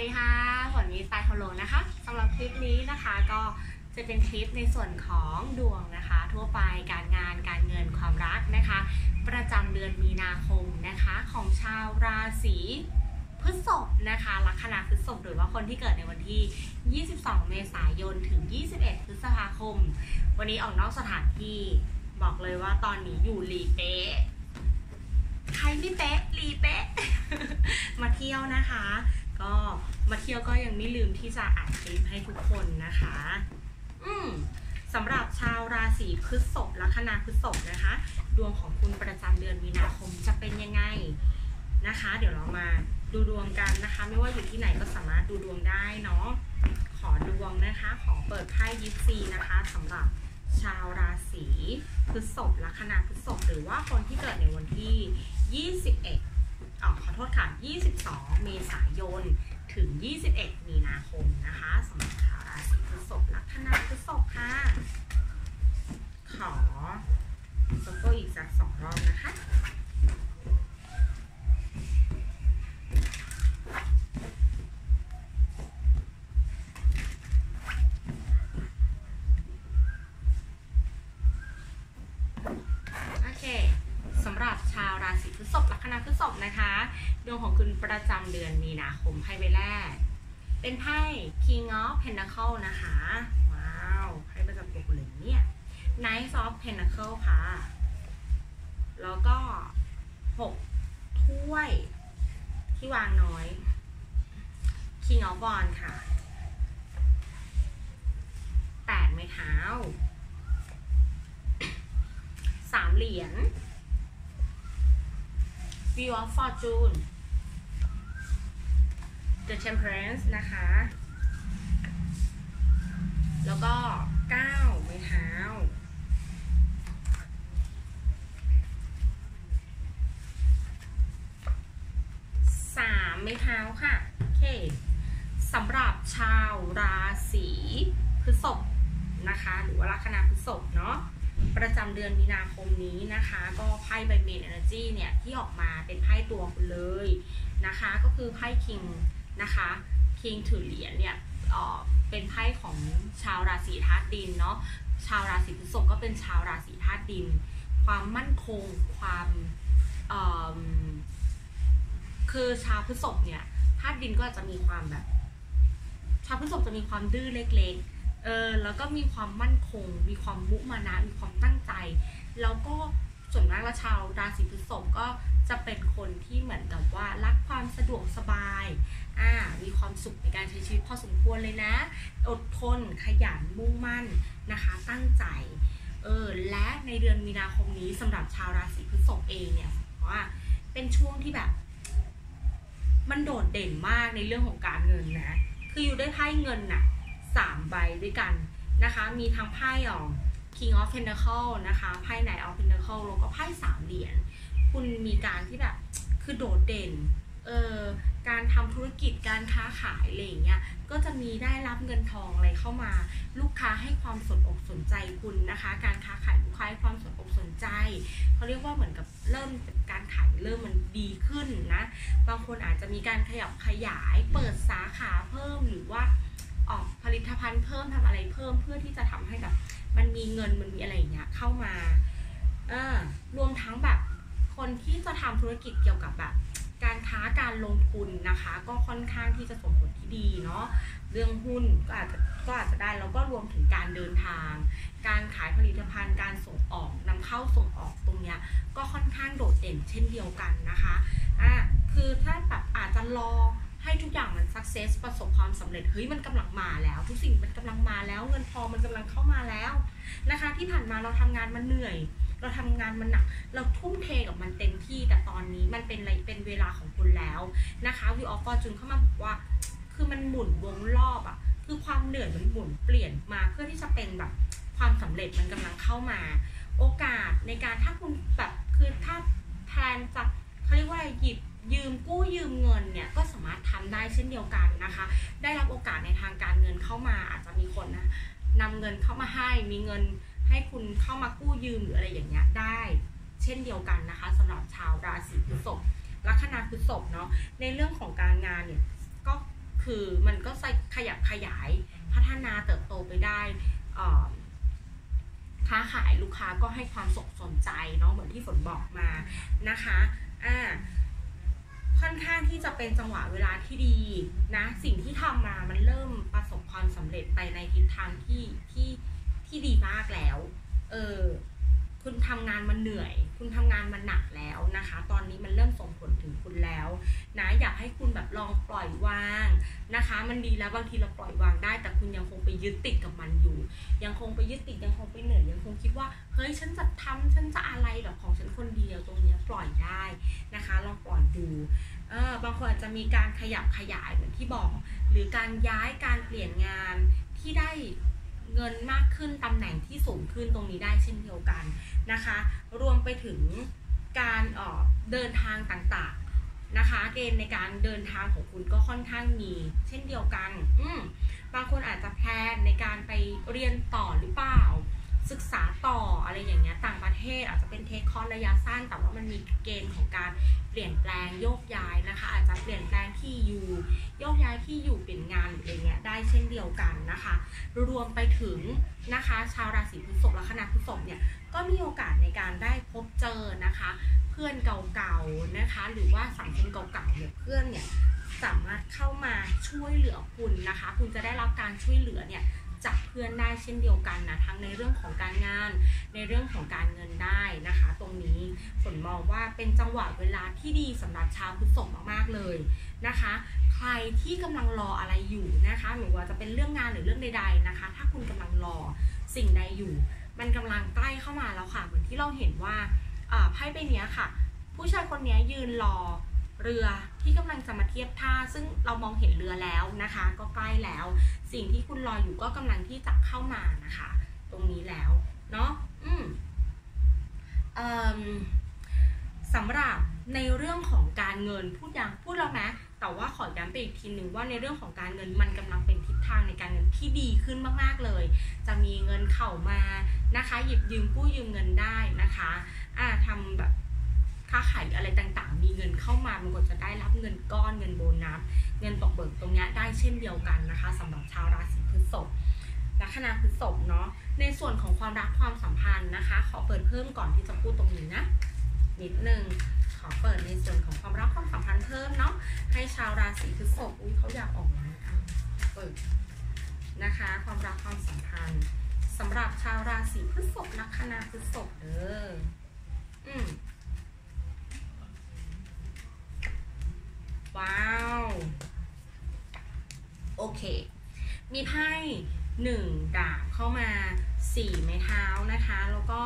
ดีค่ะฝนมีสไตล์ฮอลโลนะคะสำหรับคลิปนี้นะคะก็จะเป็นคลิปในส่วนของดวงนะคะ ทั่วไปการงานการเงินความรักนะคะ ประจำเดือนมีนาคมนะคะ ของชาวราศีพฤษภนะคะลัคนาพฤษภหรือว่าคนที่เกิดในวันที่ 22 เมษายนถึง 21 พฤษภาคม วันนี้ออกนอกสถานที่บอกเลยว่าตอนนี้อยู่หลีเป๊ะใครไม่เป๊ะหลีเป๊ะมาเที่ยวนะคะ ก็มาเที่ยวก็ยังไม่ลืมที่จะอัดคลิปให้ทุกคนนะคะ อืมสำหรับชาวราศีพฤษภลัคนาพฤษภนะคะ ดวงของคุณประจำเดือนมีนาคมจะเป็นยังไงนะคะ เดี๋ยวเรามาดูดวงกันนะคะ ไม่ว่าอยู่ที่ไหนก็สามารถดูดวงได้เนาะขอดวงนะคะ ขอเปิดไพ่ยิปซีนะคะสำหรับชาวราศีพฤษภลัคนาพฤษภหรือว่าคนที่เกิดในวันที่ 21 ออขอโทษค่ะ 22 เมษายน ถึง 21 มีนาคมนะคะสำหรับชาวราศีพฤษภลัคนาพฤษภค่ะ ขอสโกอีกสักสองรอบนะคะ ประจำเดือนมีนาคมไพ่ใบแรก เป็นไพ่ King of Pentacle นะคะ ว้าวไพ่ประจำตัวคุณเลยเนี่ย Knight of Pentacle ค่ะ แล้วก็หกถ้วยที่วางน้อย King of Wands ค่ะแปดไม้เท้าสามเหรียญ View of Fortune The Temperance นะคะ แล้วก็เก้าไม้เท้า สามไม้เท้าค่ะ โอเคสำหรับชาวราศีพฤษภนะคะ หรือว่าลัคนาพฤษภเนาะประจำเดือนมีนาคมนี้นะคะ ก็ไพ่ใบเมนเอเนอร์จีเนี่ย ที่ออกมาเป็นไพ่ตัวคุณเลยนะคะ ก็คือไพ่คิง นะคะคิงถือเหรียญเนี่ยเป็นไพ่ของชาวราศีธาตุดินเนาะชาวราศีพฤษภก็เป็นชาวราศีธาตุดิน ความมั่นคงความคือชาวพฤษภเนี่ยธาตุดินก็จจะมีความแบบ ชาวพฤษภจะมีความดื้อเล็กๆเออแล้วก็มีความมั่นคง มีความมุมานะมีความตั้งใจ แล้วก็ ส่วนมากแล้วชาวราศีพฤษภก็จะเป็นคนที่เหมือนกับว่ารักความสะดวกสบาย อ่า มีความสุขในการใช้ชีวิตพอสมควรเลยนะ อดทน ขยัน มุ่งมั่นนะคะ ตั้งใจ เออ และในเดือนมีนาคมนี้สำหรับชาวราศีพฤษภเองเนี่ยว่าเป็นช่วงที่แบบ มันโดดเด่นมากในเรื่องของการเงินนะ คืออยู่ได้ไพ่เงินน่ะสามใบด้วยกันนะคะ มีทั้งไพ่ออก King of Pentacle นะคะไพ่ Knight of Pentacle แล้วก็ไพ่สามเหรียญคุณมีการที่แบบคือโดดเด่นเออการทำธุรกิจการค้าขายอะไรอย่างเงี้ยก็จะมีได้รับเงินทองอะไรเข้ามา ลูกค้าให้ความสนอกสนใจคุณนะคะ การค้าขายลูกค้าให้ความสนอกสนใจเขาเรียกว่าเหมือนกับเริ่มการขายเริ่มมันดีขึ้นนะบางคนอาจจะมีการขยับขยายเปิดสาขาเพิ่มหรือว่าออกผลิตภัณฑ์เพิ่มทำอะไรเพิ่มเพื่อที่จะทำให้แบบ มันมีเงินมันมีอะไรอย่างเงี้ยเข้ามาเออรวมทั้งแบบคนที่จะทำธุรกิจเกี่ยวกับแบบ การค้าการลงทุนนะคะ ก็ค่อนข้างที่จะส่งผลที่ดีเนาะเรื่องหุ้นก็อาจจะก็อาจจะได้แล้วก็รวมถึงการเดินทาง การขายผลิตภัณฑ์ การส่งออกนำเข้าส่งออกตรงเนี้ยก็ค่อนข้างโดดเด่นเช่นเดียวกันนะคะอะคือถ้าแบบอาจจะรอ ให้ทุกอย่างมันสักเซสประสบความสำเร็จเฮ้ยมันกำลังมาแล้ว ทุกสิ่งมันกำลังมาแล้ว เงินทอมันกำลังเข้ามาแล้วนะคะ ที่ผ่านมาเราทำงานมันเหนื่อย เราทำงานมันหนัก เราทุ่มเทกับมันเต็มที่แต่ตอนนี้มันเป็นอะไรเป็นเวลาของคุณแล้วนะคะวิวออฟฟอร์จูนเข้ามาบอกว่า คือมันหมุนวงรอบอะคือความเหนื่อยมันหมุนเปลี่ยนมาเพื่อที่จะเป็นแบบความสำเร็จมันกำลังเข้ามา โอกาสในการถ้าคุณแบบคือถ้าแทนจะ เขาเรียกว่าอะไรหยิบยืมกู้ยืมเงินเนี่ยก็สามารถทำได้เช่นเดียวกันนะคะ ได้รับโอกาสในทางการเงินเข้ามาอาจจะมีคนนะนำเงินเข้ามาให้มีเงินให้คุณเข้ามากู้ยืมหรืออะไรอย่างเงี้ยได้ เช่นเดียวกันนะคะสำหรับชาวราศีพฤษภลัคนาพฤษภเนาะในเรื่องของการงานเนี่ยก็คือมันก็ขยับขยายพัฒนาเติบโตไปได้ค้าขายลูกค้าก็ให้ความสนใจเนาะเหมือนที่ฝนบอกมานะคะ อ่าค่อนข้างที่จะเป็นจังหวะเวลาที่ดีนะ สิ่งที่ทำมามันเริ่มประสบความสำเร็จไปในทิศทางที่ที่ที่ดีมากแล้ว เออ คุณทำงานมันเหนื่อย คุณทำงานมันหนักแล้วนะคะ ตอนนี้มันเริ่มส่งผลถึงคุณแล้วนะอยากให้คุณแบบลองปล่อยวางนะคะ มันดีแล้วบางทีเราปล่อยวางได้ แต่คุณยังคงไปยึดติดกับมันอยู่ ยังคงไปยึดติดยังคงไปเหนื่อยยังคงคิดว่าเฮ้ยฉันจะทำฉันจะอะไรแบบของฉันคนเดียวตรงนี้ปล่อยได้นะคะลองปล่อยดูเออบางคนอาจจะมีการขยับขยายเหมือนที่บอก หรือการย้ายการเปลี่ยนงานที่ได้ เงินมากขึ้นตำแหน่งที่สูงขึ้นตรงนี้ได้เช่นเดียวกันนะคะ รวมไปถึงการออเดินทางต่างๆนะคะ เกณฑ์ในการเดินทางของคุณก็ค่อนข้างมี เช่นเดียวกัน อืบางคนอาจจะแพลนในการไปเรียนต่อหรือเปล่า ศึกษาต่ออะไรอย่างเงี้ยต่างประเทศอาจจะเป็นเทคคอร์สระยะสั้น แต่ว่ามันมีเกณฑ์ของการเปลี่ยนแปลงโยกย้ายนะคะ อาจจะเปลี่ยนแปลงที่อยู่โยกย้ายที่อยู่เปลี่ยนงานอะไรเงี้ยได้เช่นเดียวกันนะคะ รวมไปถึงนะคะ ชาวราศีพฤษภและคณะพฤษภเนี่ยก็มีโอกาสในการได้พบเจอนะคะ เพื่อนเก่าๆนะคะ หรือว่าสังคมเก่าๆเนี่ยเพื่อนเนี่ยสามารถเข้ามาช่วยเหลือคุณนะคะ คุณจะได้รับการช่วยเหลือเนี่ย จากเพื่อนได้เช่นเดียวกันนะทั้งในเรื่องของการงาน ในเรื่องของการเงินได้นะคะ ตรงนี้ฝนมองว่าเป็นจังหวะเวลาที่ดีสำหรับชาวพฤษภมากๆเลยนะคะ ใครที่กำลังรออะไรอยู่นะคะหรือว่าจะเป็นเรื่องงานหรือเรื่องใด ๆนะคะ ถ้าคุณกำลังรอสิ่งใดอยู่ มันกำลังใกล้เข้ามาแล้วค่ะ เหมือนที่เราเห็นว่าไพ่ใบนี้ค่ะ ผู้ชายคนนี้ยืนรอ เรือที่กำลังจะมาเทียบท่า ซึ่งเรามองเห็นเรือแล้วนะคะ ก็ใกล้แล้ว สิ่งที่คุณรออยู่ก็กำลังที่จะเข้ามานะคะ ตรงนี้แล้วเนาะอืมสำหรับในเรื่องของการเงินพูดยังพูดแล้วไหมแต่ว่าขอย้ำไปอีกทีหนึ่งว่าในเรื่องของการเงินมันกำลังเป็นทิศทางในการเงินที่ดีขึ้นมากๆเลย จะมีเงินเข้ามานะคะ หยิบยืมกู้ยืมเงินได้นะคะอ่าทำแบบ ค้าขายอะไรต่างๆ มีเงินเข้ามามันก็จะได้รับเงินก้อนเงินโบนัสเงินตกเบิกตรงนี้ได้เช่นเดียวกันนะคะสำหรับชาวราศีพฤษภลัคนาพฤษภเนาะในส่วนของความรักความสัมพันธ์นะคะ ขอเปิดเพิ่มก่อนที่จะพูดตรงนี้นะนิดนึงขอเปิดในส่วนของความรักความสัมพันธ์เพิ่มเนาะให้ชาวราศีพฤษภอุ้ยเขาอยากออกมาเปิดนะคะ ความรักความสัมพันธ์สำหรับชาวราศีพฤษภลัคนาพฤษภเด้ออืม ว้าว โอเค มีไพ่หนึ่งดาบเข้ามาสี่ไม้เท้านะคะ แล้วก็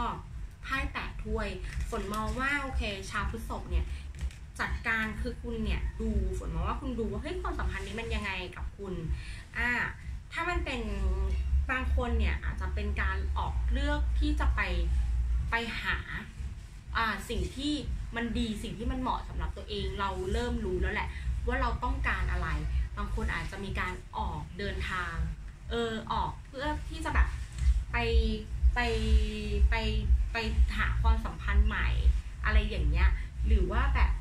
ไพ่แปดถ้วย ฝนมองว่าโอเค ชาวพฤษภเนี่ยจัดการคือคุณเนี่ยดูฝนมองว่าคุณดูว่าเฮ้ยความสัมพันธ์นี้มันยังไงกับคุณอ่าถ้ามันเป็นบางคนเนี่ยอาจจะเป็นการออกเลือกที่จะไปไปหาอ่าสิ่งที่ มันดีสิ่งที่มันเหมาะสำหรับตัวเอง เราเริ่มรู้แล้วแหละ ว่าเราต้องการอะไร บางคนอาจจะมีการออกเดินทาง เออออกเพื่อที่จะแบบไปไปไปไปหาความสัมพันธ์ใหม่ อะไรอย่างเงี้ย หรือว่าแบบ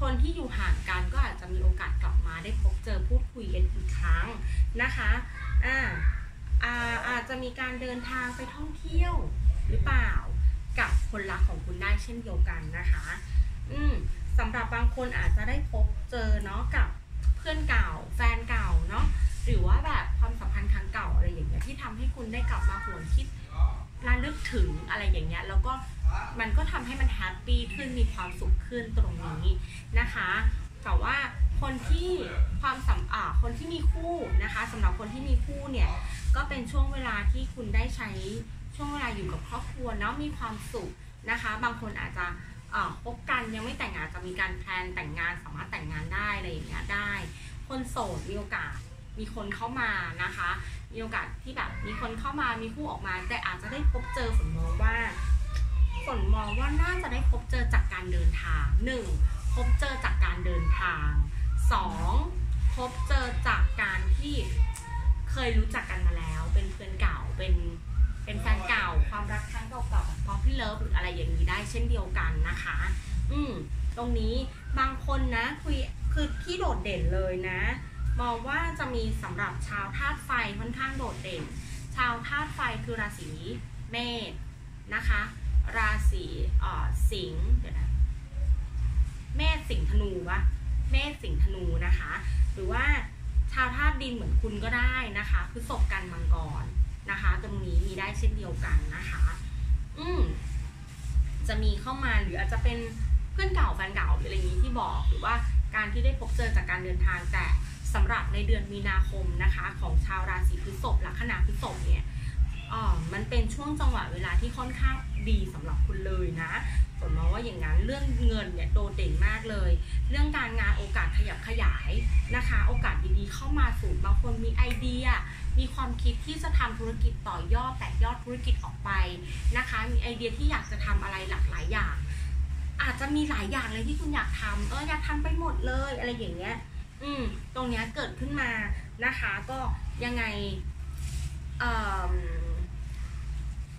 คนที่อยู่ห่างกันก็อาจจะมีโอกาสกลับมาได้พบเจอพูดคุยกันอีกครั้งนะคะ อ่าอาจจะมีการเดินทางไปท่องเที่ยวหรือเปล่า คนรักของคุณได้เช่นเดียวกันนะคะ อืมสำหรับบางคนอาจจะได้พบเจอเนาะกับเพื่อนเก่า แฟนเก่าเนาะหรือว่าแบบความสัมพันธ์ครั้งเก่าอะไรอย่างเงี้ยที่ทำให้คุณได้กลับมาหวนคิดระลึกถึงอะไรอย่างเงี้ยแล้วก็มันก็ทำให้มันแฮปปี้ขึ้นมีความสุขขึ้นตรงนี้นะคะแต่ว่าคนที่ความสัมอ่าคนที่มีคู่นะคะสำหรับคนที่มีคู่เนี่ยก็เป็นช่วงเวลาที่คุณได้ใช้ช่วงเวลาอยู่กับครอบครัวเนาะมีความสุข นะคะ บางคนอาจจะพบกันยังไม่แต่งงานจะมีการแพลนแต่งงานสามารถแต่งงานได้อะไรอย่างเงี้ยได้ คนโสดมีโอกาสมีคนเข้ามานะคะ มีโอกาสที่แบบมีคนเข้ามามีคู่ออกมา แต่อาจจะได้พบเจอฝนมองว่าฝนมองว่าน่าจะได้พบเจอจากการเดินทางหนึ่งพบเจอจากการเดินทางสองพบเจอจากการที่เคยรู้จักกันมาแล้ว เป็นเพื่อนเก่าเป็น เป็นแฟนเก่าความรักครั้งเก่าๆพอพี่เลิฟหรืออะไรอย่างนี้ได้เช่นเดียวกันนะคะ อืมตรงนี้บางคนนะคุยคือที่โดดเด่นเลยนะ มองว่าจะมีสำหรับชาวธาตุไฟค่อนข้างโดดเด่น ชาวธาตุไฟคือราศีเมษนะคะ ราศีอ่อสิงห์เดี๋ยวนะเมษสิงห์ธนูวะเมษสิงห์ธนูนะคะ หรือว่าชาวธาตุดินเหมือนคุณก็ได้นะคะ คือศพกันมังกร นะคะ ตรงนี้มีได้เช่นเดียวกันนะคะ อืมจะมีเข้ามาหรืออาจจะเป็นเพื่อนเก่าแฟนเก่าหรืออะไรอย่างนี้ที่บอกหรือว่าการที่ได้พบเจอจากการเดินทางแต่สำหรับในเดือนมีนาคมนะคะ ของชาวราศีพฤษภลัคนาพฤษภเนี่ยอ๋อมันเป็นช่วงจังหวะเวลาที่ค่อนข้างดีสำหรับคุณเลยนะ ฝนมองว่าอย่างนั้นเรื่องเงินเนี่ยโดดเด่นมากเลย เรื่องการงานโอกาสขยับขยายนะคะ โอกาสดีๆเข้ามาสู่บางคนมีไอเดีย มีความคิดที่จะทำธุรกิจต่อยอดแตกยอดธุรกิจออกไปนะคะ มีไอเดียที่อยากจะทำอะไรหลากหลายอย่าง อาจจะมีหลายอย่างเลยที่คุณอยากทำเอออยากทำไปหมดเลยอะไรอย่างเงี้ยอืมตรงเนี้ยเกิดขึ้นมานะคะ ก็ยังไงเอ่อ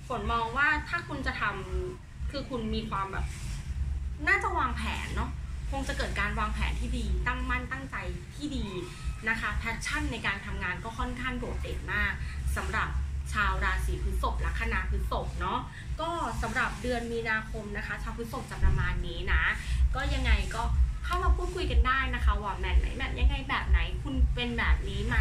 ฝนมองว่าถ้าคุณจะทำ คือคุณมีความแบบ น่าจะวางแผนเนาะคงจะเกิดการวางแผนที่ดี ตั้งมั่นตั้งใจที่ดีนะคะแพชชั่นในการทำงานก็ค่อนข้างโดดเด่นมากสำหรับชาวราศีพฤษภลัคนาพฤษภเนาะก็สำหรับเดือนมีนาคมนะคะ ชาวพฤษภจะประมาณนี้นะ ก็ยังไงก็เข้ามาพูดคุยกันได้นะคะว่าแมทไหนแมทยังไงแบบไหนคุณเป็นแบบนี้ไหม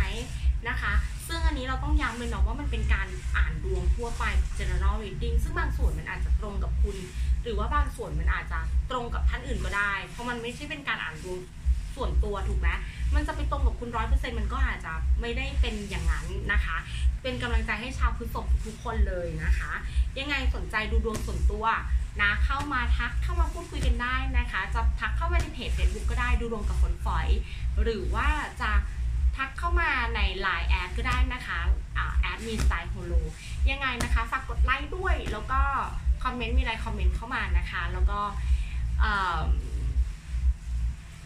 นะคะ ซึ่งอันนี้เราต้องย้ำเลยเนาะว่ามันเป็นการอ่านดวงทั่วไป general reading ซึ่งบางส่วนมันอาจจะตรงกับคุณ หรือว่าบางส่วนมันอาจจะตรงกับท่านอื่นก็ได้ เพราะมันไม่ใช่เป็นการอ่านดวงส่วนตัวถูกไหมมันจะไปตรงกับคุณร้อยเปอร์เซ็นต์มันก็อาจจะไม่ได้เป็นอย่างนั้นนะคะ เป็นกำลังใจให้ชาวพฤษภทุกคนเลยนะคะ ยังไงสนใจดูดวงส่วนตัวนะเข้ามาทักเข้ามาพูดคุยกันได้นะคะ จะทักเข้ามาในเพจ Facebook ก็ได้ดูดวงกับฝนฝอย หรือว่าจะ ทักเข้ามาใน Line แอดก็ได้นะคะแอดมีสไตล์โฮโลยังไงนะคะฝากกดไลค์ด้วย แล้วก็คอมเมนต์มีอะไรคอมเมนต์เข้ามานะคะ แล้วก็เอ่อ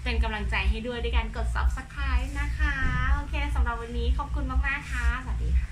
เป็นกำลังใจให้ด้วยด้วยการกด subscribe นะคะ โอเคสำหรับวันนี้ขอบคุณมาก ๆ ค่ะ สวัสดีค่ะ